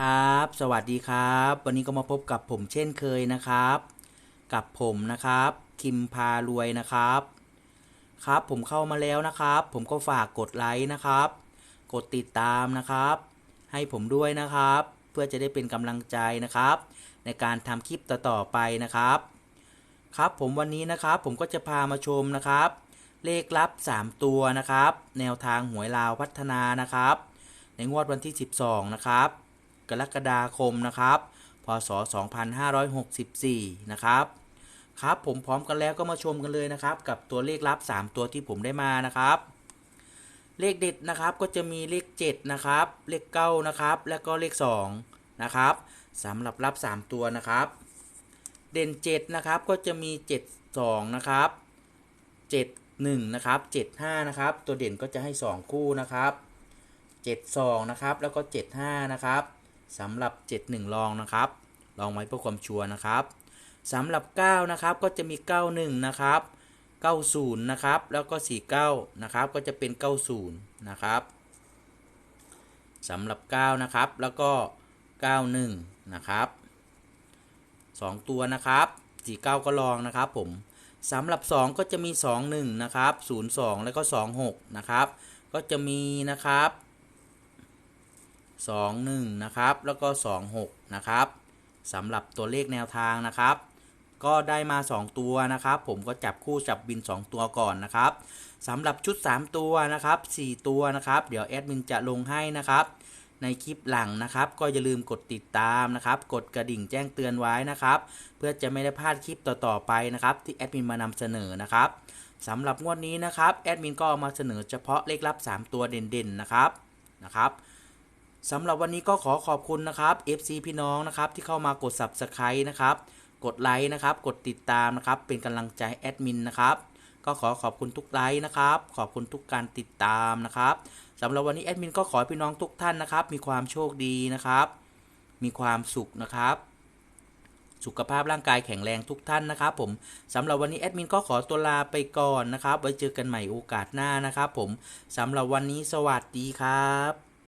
ครับ สวัสดีครับ วันนี้ก็มาพบกับผมเช่นเคยนะครับ กับผมนะครับ คิมพารวยนะครับ ครับ ผมเข้ามาแล้วนะครับ ผมก็ฝากกดไลค์นะครับ กดติดตามนะครับ ให้ผมด้วยนะครับ เพื่อจะได้เป็นกำลังใจนะครับ ในการทำคลิปต่อๆไปนะครับ ครับผมวันนี้นะครับ ผมก็จะพามาชมนะครับ เลขลับ 3 ตัวนะครับ แนวทางหวยลาวพัฒนานะครับ ในงวดวันที่ 12 นะครับ กรกฎาคมนะครับ พศ 2564 นะครับ ครับผมพร้อมกันแล้วก็มาชมกันเลยนะครับ กับตัวเลขลับ 3 ตัวที่ผมได้มานะครับ เลขเด็ดนะครับก็จะมีเลข 7 นะครับ เลข9นะครับ แล้วก็เลข 2 นะครับสำหรับรับ 3 ตัวนะครับ เด่น 7 นะครับก็จะมี 7 2 นะครับ 7 1 นะครับ 7 5 นะครับ ตัวเด่นก็จะให้ 2 คู่นะครับ 72 นะครับ แล้วก็ 75 นะครับ สำหรับ 71 ลองนะครับ ลองไว้เพื่อความชัวร์นะครับสำหรับ 9 นะครับ ก็จะมี 91 นะครับ 90 นะครับ แล้วก็ 49 นะครับ ก็จะเป็น 90 นะครับสำหรับ 9 นะครับ แล้วก็ 91 นะครับ 2 ตัวนะครับ 49 ก็ลองนะครับผมสำหรับ 2 ก็จะมี 21 นะครับ 02 แล้วก็ 26 นะครับ ก็จะมีนะครับ 21 นะครับ แล้วก็ 26 นะครับสำหรับตัวเลขแนวทางนะครับ ก็ได้มา 2 ตัวนะครับ ผมก็จับคู่จับบิน 2 ตัวก่อนนะครับสำหรับชุด 3 ตัวนะครับ 4 ตัวนะครับ เดี๋ยวแอดมินจะลงให้นะครับในคลิปหลังนะครับ ก็อย่าลืมกดติดตามนะครับ กดกระดิ่งแจ้งเตือนไว้นะครับ เพื่อจะไม่ได้พลาดคลิปต่อๆไปนะครับ ที่แอดมินมานำเสนอนะครับสำหรับงวดนี้นะครับแอดมินก็เอามาเสนอเฉพาะเลขลับ 3 ตัวเด่นๆนะครับนะครับ สำหรับวันนี้ก็ขอขอบคุณนะครับ FC พี่น้องนะครับที่เข้ามากด Subscribe นะครับ กดไลค์นะครับ กดติดตามนะครับ เป็นกำลังใจแอดมินนะครับ ก็ขอขอบคุณทุกไลค์นะครับ ขอบคุณทุกการติดตามนะครับสำหรับวันนี้แอดมินก็ขอพี่น้องทุกท่านนะครับ มีความโชคดีนะครับ มีความสุขนะครับ สุขภาพร่างกายแข็งแรงทุกท่านนะครับ ผมสำหรับวันนี้แอดมินก็ขอตัวลาไปก่อนนะครับ ไว้เจอกันใหม่โอกาสหน้านะครับ ผมสำหรับวันนี้สวัสดีครับ